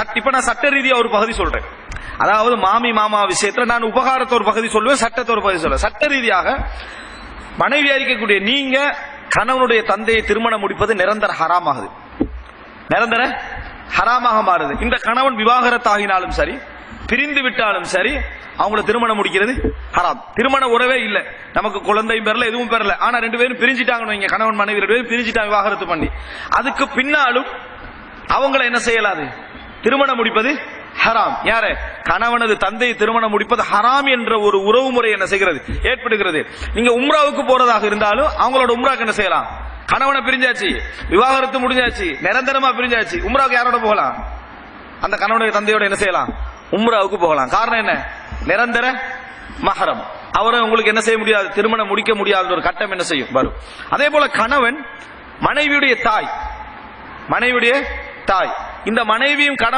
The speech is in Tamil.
சட் இப்ப நான் சட்ட ரீதியா ஒரு பகுதி சொல்றேன். அதாவது மாமி மாமா விஷயத்துல நான் உபகாரத்தை ஒரு பகுதி சொல்லுவேன் சட்டத்தை ஒரு பகுதி சொல்லுவேன். சட்ட ரீதியாக மனைவியா இருக்கக்கூடிய நீங்க கணவனுடைய தந்தையை திருமணம் முடிப்பது நிரந்தர ஹராமாகுது நிரந்தர ஹராமாக மாறுது. இந்த கணவன் விவாகரத்தாகினாலும் சரி பிரிந்து விட்டாலும் சரி அவங்கள திருமணம் முடிக்கிறது ஹராம். திருமண உறவே இல்லை. நமக்கு குழந்தையும் பெறல எதுவும் பெறல. ஆனா ரெண்டு பேரும் பிரிஞ்சிட்டாங்கன்னு வைங்க கணவன் மனைவி ரெண்டு பேரும் பிரிஞ்சிட்டாங்க விவாகரத்து பண்ணி. அதுக்கு பின்னாலும் அவங்கள என்ன செய்யலாது? திருமணம் முடிப்பது ஹராம். யாரு? கணவனது தந்தையை திருமணம் முடிப்பது ஹராம் என்ற ஒரு உறவு முறை என்ன செய்கிறது? ஏற்படுகிறது. நீங்க உம்ராவுக்கு போறதாக இருந்தாலும் அவங்களோட உம்ராக்கு என்ன செய்யலாம்? கணவனை பிரிஞ்சாச்சு. விவாகரத்து முடிஞ்சாச்சு. நிரந்தரமா பிரிஞ்சாச்சு. உம்ராவுக்கு யாரோட போகலாம்? அந்த கணவனுடைய தந்தையோட என்ன செய்யலாம்? உம்ராவுக்கு போகலாம். காரணம் என்ன? நிரந்தர மஹரம். அவரை உங்களுக்கு என்ன செய்ய முடியாது? திருமணம் முடிக்க முடியாத ஒரு கட்டம் என்ன செய்யும்? வரும். அதே போல கணவன் மனைவியுடைய தாய். மனைவியுடைய தாய். இந்த மனைவியும் கணவன்